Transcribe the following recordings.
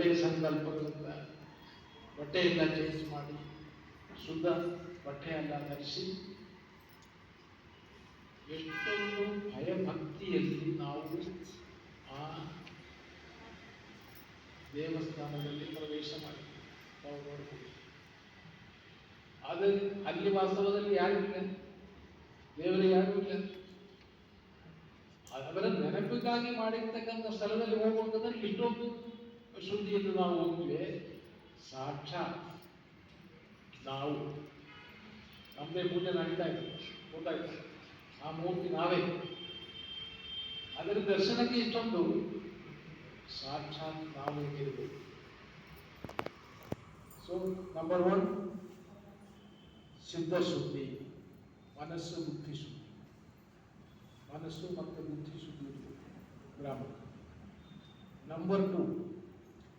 ಒಳ್ಳೆಯ ಸಂಕಲ್ಪಗಳಿಂದ ಬಟ್ಟೆಯಿಂದ ಚೇಂಜ್ ಮಾಡಿ, ಶುದ್ಧ ಬಟ್ಟೆಯನ್ನು ಧರಿಸಿ, ಎಷ್ಟೊಂದು ಭಯಭಕ್ತಿಯಲ್ಲಿ ನಾವು ಆ ದೇವಸ್ಥಾನದಲ್ಲಿ ಪ್ರವೇಶ ಮಾಡಿ ನಾವು ನೋಡ್ಬೋದು. ಆದರೆ ಅಲ್ಲಿ ವಾಸ್ತವದಲ್ಲಿ ಯಾರಿಲ್ಲ ದೇವರು ಯಾರೂ ಇಲ್ಲ? ಅವರ ನೆನಪಿಗಾಗಿ ಮಾಡಿರ್ತಕ್ಕಂಥ ಸ್ಥಳದಲ್ಲಿ ಹೋಗುವಂತಂದ್ರೆ ಇಷ್ಟೊಂದು ಶುದ್ಧಿಯಿಂದ ನಾವು ಹೋಗ್ತೀವಿ ಸಾಕ್ಷಾತ್ ನಾವು ನಮ್ಮದೇ ಪೂಜೆ ನಡೀತಾ ಇದೆ ಗೊತ್ತಾಯ್ತು ಆ ಮೂರ್ತಿ ನಾವೇ ಅದರ ದರ್ಶನಕ್ಕೆ ಇಷ್ಟೊಂದು ಸಾಕ್ಷಾತ್ ನಾವೇ ಇರಬೇಕು ಸೊ ನಂಬರ್ ಒನ್ ಸಿದ್ಧ ಶುದ್ಧಿ ಮನಸ್ಸು ಬುದ್ಧಿ ಶುದ್ಧಿ ಮನಸ್ಸು ಮತ್ತು ಬುದ್ಧಿ ಶುದ್ಧಿ ಇರಬೇಕು ಬ್ರಾಹ್ಮಣ ನಂಬರ್ ಟು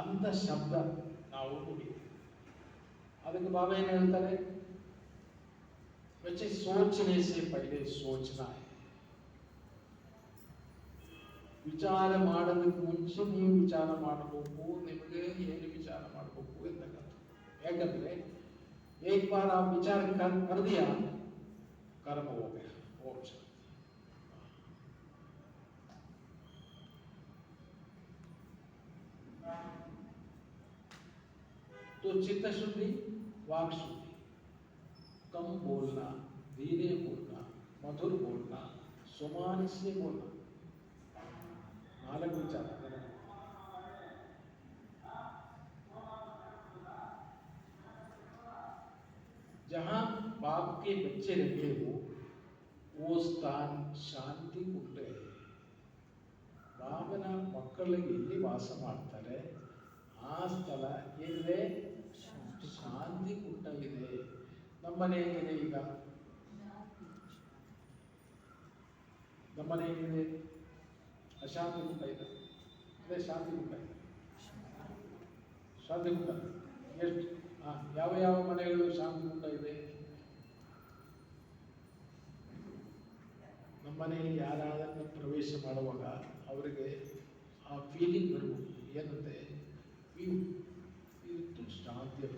ಅಂತ ಶಬ್ದ ನಾವು ನುಡಿತೀವಿ ಅದಕ್ಕೆ ಬಾಬಾ ಏನು ಹೇಳ್ತಾರೆ बच्चे सोचने से पहले सोचना है ವಿಚಾರ ಮಾಡೋದಕ್ಕೆ ಮುಂಚೆ ನೀವು ವಿಚಾರ ಮಾಡಬೇಕು ನಿಮಗೆ ಏನು ವಿಚಾರ ಮಾಡಬೇಕು ಎಂತಕ್ಕಂಥ ಯಾಕಂದ್ರೆ एक बार आप विचार कर, कर दिया कर्म हो गया और तो चित्त शुद्धि वाक शुद्धि कम बोलना धीरे बोलना मधुर बोलना सुमान से बोलना नालक विचार करें। जहां बाप के बच्चे रहते हो वो स्थान ಶಾಂತಿ ಕುಂಟ ಇದೆ ಬಾಬನ ಮಕ್ಕಳಿಗೆ ಎಲ್ಲಿ ವಾಸ ಮಾಡ್ತಾರೆ ಆ ಸ್ಥಳ ಏನಿದೆ ಶಾಂತಿ ಇದೆ. ನಮ್ಮನೆ ಏನಿದೆ ಈಗ? ನಮ್ಮನೆ ಏನಿದೆ ಅಶಾಂತಿ ಕುಂಟ ಇದೆ. ಅದೇ ಶಾಂತಿ ಕುಂಟ. ಇದೆ ಶಾಂತಿ ಕುಂಟ. ಎಷ್ಟು? ಯಾವ ಯಾವ ಮನೆಗಳು ಶಾಂತಿ ಕುಂಟ ಇದೆ? ನಮ್ಮ ಮನೆಯಲ್ಲಿ ಯಾರಾದರೂ ಪ್ರವೇಶ ಮಾಡುವಾಗ ಅವರಿಗೆ ಆ ಫೀಲಿಂಗ್ ಬರಬೇಕು ಏನಂತೆ you you to start their